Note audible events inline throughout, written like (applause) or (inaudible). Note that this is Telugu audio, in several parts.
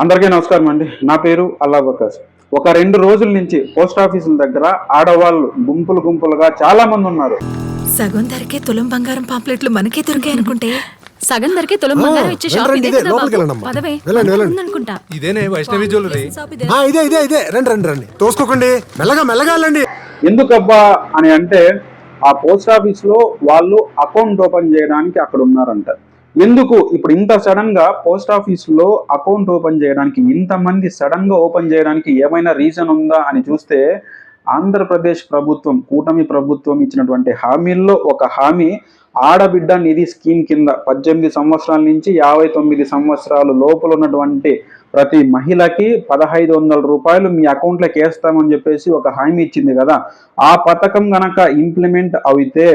అందరికీ నమస్కారం అండి. నా పేరు అల్లా బకాస్. ఒక రెండు రోజుల నుంచి పోస్ట్ ఆఫీసుల దగ్గర ఆడవాళ్ళు గుంపులు గుంపులుగా చాలా మంది ఉన్నారు. సగం ధరకే తులం బంగారం పాంప్లెట్లు మనకే దొరికాయి అనుకుంటే? (laughs) సగం ధరకే తులం బంగారం ఇచ్చే షాప్ రండి, ఇదే ఇదే, కదా లోపలికి బాబు? వెళ్ళండమ్మా. పదవే వెళ్ళండి, వెళ్ళండి. ఉందనుకుంటా. ఇదేనే వైష్ణవి జ్యువెలరీ? ఆ, ఇదే ఇదే ఇదే. రండి రండి రండి. తోసుకోకండి. మెల్లగా మెల్లగా వెళ్ళండి. ఎందుకబ్బా అని అంటే ఆ పోస్ట్ ఆఫీస్లో వాళ్ళు అకౌంట్ ఓపెన్ చేయడానికి అక్కడ ఉన్నారంట. ఎందుకు? ఇప్పుడు ఇంత సడన్గా పోస్ట్ ఆఫీస్లో అకౌంట్ ఓపెన్ చేయడానికి ఇంతమంది సడన్గా ఓపెన్ చేయడానికి ఏమైనా రీజన్ ఉందా అని చూస్తే ఆంధ్రప్రదేశ్ ప్రభుత్వం కూటమి ప్రభుత్వం ఇచ్చినటువంటి హామీల్లో ఒక హామీ ఆడబిడ్డ నిధి స్కీమ్ కింద పద్దెనిమిది సంవత్సరాల నుంచి యాభై తొమ్మిది సంవత్సరాలు లోపల ఉన్నటువంటి ప్రతి మహిళకి పదహైదు వందల రూపాయలు మీ అకౌంట్లోకి వేస్తామని చెప్పేసి ఒక హామీ ఇచ్చింది కదా. ఆ పథకం గనక ఇంప్లిమెంట్ అయితే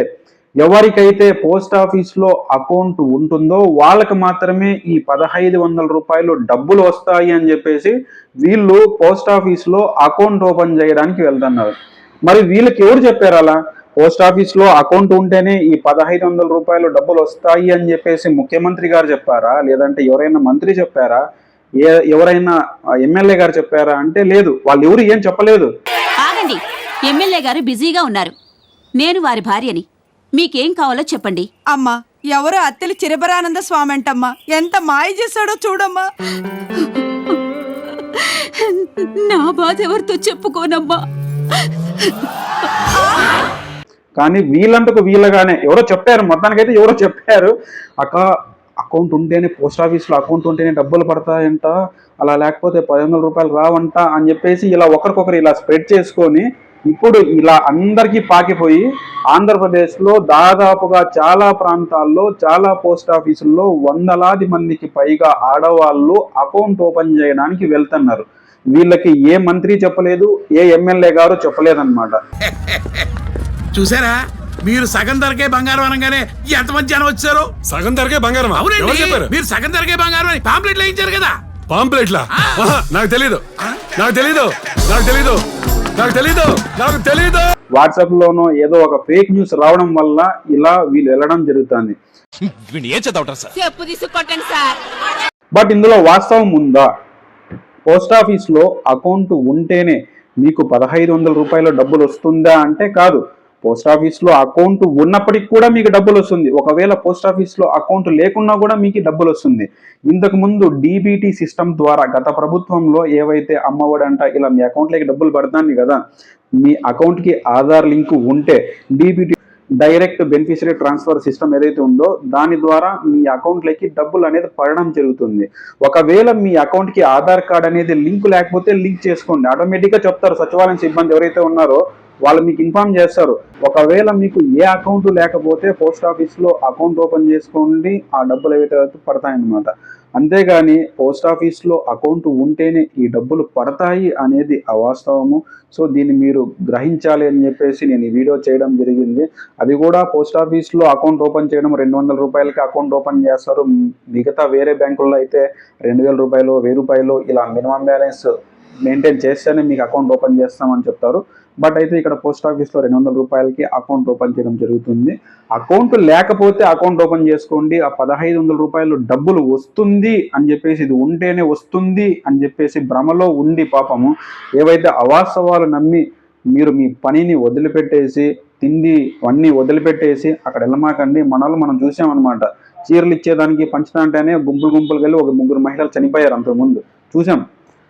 ఎవరికైతే పోస్ట్ ఆఫీస్లో అకౌంట్ ఉంటుందో వాళ్ళకి మాత్రమే ఈ పదహైదు వందల రూపాయలు డబ్బులు వస్తాయి అని చెప్పేసి వీళ్ళు పోస్ట్ ఆఫీస్లో అకౌంట్ ఓపెన్ చేయడానికి వెళ్తున్నారు. మరి వీళ్ళకి ఎవరు చెప్పారు అలా? పోస్ట్ ఆఫీస్లో అకౌంట్ ఉంటేనే ఈ పదహైదు వందల రూపాయలు డబ్బులు వస్తాయి అని చెప్పేసి ముఖ్యమంత్రి గారు చెప్పారా? లేదంటే ఎవరైనా మంత్రి చెప్పారా? ఏ ఎవరైనా ఎమ్మెల్యే గారు చెప్పారా? అంటే లేదు. వాళ్ళు ఎవరు ఏం చెప్పలేదు. ఆగండి. ఎమ్మెల్యే గారు బిజీగా ఉన్నారు. నేను వారి భార్యని. మీకేం కావాలో చెప్పండి. అమ్మా ఎవరో అత్తెలి చిరబరానంద స్వామి అంటమ్మా ఎంత మాయ చేశాడో చూడమ్మా. నా బాధ ఎవరితో చెప్పుకోనమ్మా. కానీ వీళ్ళంతకు వీళ్ళగానే ఎవరో చెప్పారు మొత్తానికైతే ఎవరో చెప్పారు. అక్క అకౌంట్ ఉంటేనే పోస్ట్ ఆఫీస్లో అకౌంట్ ఉంటేనే డబ్బులు పడతాయంట. అలా లేకపోతే పది వందల రూపాయలు రావంట అని చెప్పేసి ఇలా ఒకరికొకరు ఇలా స్ప్రెడ్ చేసుకొని ఇప్పుడు ఇలా అందరికీ పాకిపోయి ఆంధ్రప్రదేశ్లో దాదాపుగా చాలా ప్రాంతాల్లో చాలా పోస్ట్ ఆఫీసుల్లో వందలాది మందికి పైగా ఆడవాళ్ళు అకౌంట్ ఓపెన్ చేయడానికి వెళ్తున్నారు. వీళ్ళకి ఏ మంత్రి చెప్పలేదు ఏ ఎమ్మెల్యే గారు చెప్పలేదన్నమాట. చూసారా? మీరు సగం ధరకే బంగారం అనగానే ఎంతమంది జనం వచ్చారు? సగం ధరకే బంగారం అవునండి. చెప్పారు? మీరు సగం ధరకే బంగారం అని పాంప్లెట్లు వేయించారు కదా. పాంప్లెట్లా? నాకు తెలీదు. నాకు తెలీదు. నాకు తెలీదు. నాకు తెలీదు నాకు తెలీదు. వాట్సాప్ లోనో ఏదో ఒక ఫేక్ న్యూస్ రావడం వల్ల ఇలా వీళ్ళు వెళ్ళడం జరుగుతుంది. చెప్పు తీసుకొట్టండి సార్. బట్ ఇందులో వాస్తవం ఉందా? పోస్ట్ ఆఫీస్లో అకౌంట్ ఉంటేనే మీకు పదహైదు వందల రూపాయల డబ్బులు వస్తుందా అంటే కాదు. పోస్ట్ ఆఫీస్లో అకౌంట్ ఉన్నప్పటికి కూడా మీకు డబ్బులు వస్తుంది. ఒకవేళ పోస్ట్ ఆఫీస్లో అకౌంట్ లేకున్నా కూడా మీకు డబ్బులు వస్తుంది. ఇంతకు ముందు డీబీటీ సిస్టమ్ ద్వారా గత ప్రభుత్వంలో ఏవైతే అమ్మఒడంట ఇలా మీ అకౌంట్లోకి డబ్బులు పడతాను కదా మీ అకౌంట్కి ఆధార్ లింక్ ఉంటే DBT direct beneficiary transfer system ఏదైతే ఉందో దాని ద్వారా మీ అకౌంట్లోకి డబ్బులు అనేది పడడం జరుగుతుంది. ఒకవేళ మీ అకౌంట్కి ఆధార్ కార్డ్ అనేది లింక్ లేకపోతే లింక్ చేసుకోండి. ఆటోమేటిక్గా చెప్తారు సచివాలయం సిబ్బంది ఎవరైతే ఉన్నారో వాళ్ళు మీకు ఇన్ఫార్మ్ చేస్తారు. ఒకవేళ మీకు ఏ అకౌంట్ లేకపోతే పోస్ట్ ఆఫీస్లో అకౌంట్ ఓపెన్ చేసుకోండి ఆ డబ్బులు ఏవైతే పడతాయన్నమాట. అంతేగాని పోస్ట్ ఆఫీస్లో అకౌంట్ ఉంటేనే ఈ డబ్బులు పడతాయి అనేది అవాస్తవము. సో దీన్ని మీరు గ్రహించాలి అని చెప్పేసి నేను ఈ వీడియో చేయడం జరిగింది. అది కూడా పోస్ట్ ఆఫీస్లో అకౌంట్ ఓపెన్ చేయడం రెండు వందల రూపాయలకి అకౌంట్ ఓపెన్ చేస్తారు. మిగతా వేరే బ్యాంకుల్లో అయితే రెండు వేల రూపాయలు వెయ్యి రూపాయలు ఇలా మినిమం బ్యాలెన్స్ మెయింటైన్ చేస్తేనే మీకు అకౌంట్ ఓపెన్ చేస్తామని చెప్తారు. బట్ అయితే ఇక్కడ పోస్ట్ ఆఫీస్లో రెండు వందల రూపాయలకి అకౌంట్ ఓపెన్ చేయడం జరుగుతుంది. అకౌంట్ లేకపోతే అకౌంట్ ఓపెన్ చేసుకోండి. ఆ పదహైదు వందల రూపాయలు డబ్బులు వస్తుంది అని చెప్పేసి ఇది ఉంటేనే వస్తుంది అని చెప్పేసి భ్రమలో ఉండి పాపము ఏవైతే అవాస్తవాలు నమ్మి మీరు మీ పనిని వదిలిపెట్టేసి తిండి అన్నీ వదిలిపెట్టేసి అక్కడ వెళ్ళమాకండి. మనల్ని మనం చూసామన్నమాట. చీరలు ఇచ్చేదానికి పంచడాంటేనే గుంపులు గుంపులు వెళ్ళి ఒక ముగ్గురు మహిళలు చనిపోయారు అంతకుముందు. చూసాం.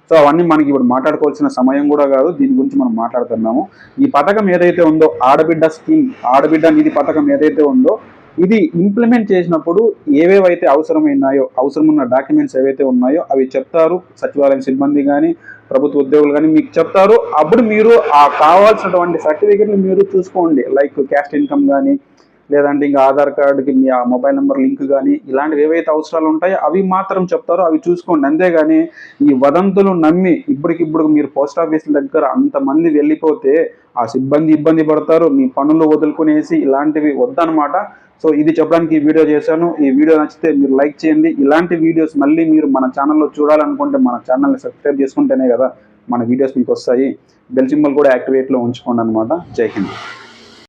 సో అవన్నీ మనకి ఇప్పుడు మాట్లాడుకోవాల్సిన సమయం కూడా కాదు దీని గురించి మనం మాట్లాడుతున్నాము. ఈ పథకం ఏదైతే ఉందో ఆడబిడ్డ స్కీమ్ ఆడబిడ్డ నిధి పథకం ఏదైతే ఉందో ఇది ఇంప్లిమెంట్ చేసినప్పుడు ఏవేవైతే అవసరమైనాయో అవసరం ఉన్న డాక్యుమెంట్స్ ఏవైతే ఉన్నాయో అవి చెప్తారు. సచివాలయం సిబ్బంది కానీ ప్రభుత్వ ఉద్యోగులు కానీ మీకు చెప్తారు. అప్పుడు మీరు ఆ కావాల్సినటువంటి సర్టిఫికెట్లు మీరు చూసుకోండి. లైక్ క్యాస్ట్ ఇన్కమ్ కానీ లేదంటే ఇంకా ఆధార్ కార్డుకి మీ ఆ మొబైల్ నెంబర్ లింక్ కానీ ఇలాంటివి ఏవైతే అవసరాలు ఉంటాయో అవి మాత్రం చెప్తారో అవి చూసుకోండి. అంతేగాని ఈ వదంతులు నమ్మి ఇప్పటికిప్పుడు మీరు పోస్ట్ ఆఫీసుల దగ్గర అంతమంది వెళ్ళిపోతే ఆ సిబ్బంది ఇబ్బంది పడతారు. మీ పనులు వదులుకునేసి ఇలాంటివి వద్దనమాట సో ఇది చెప్పడానికి ఈ వీడియో చేశాను. ఈ వీడియో నచ్చితే మీరు లైక్ చేయండి. ఇలాంటి వీడియోస్ మళ్ళీ మీరు మన ఛానల్లో చూడాలనుకుంటే మన ఛానల్ని సబ్స్క్రైబ్ చేసుకుంటేనే కదా మన వీడియోస్ మీకు వస్తాయి. బెల్ సింబల్ కూడా యాక్టివేట్లో ఉంచుకోండి అనమాట జై హింద్.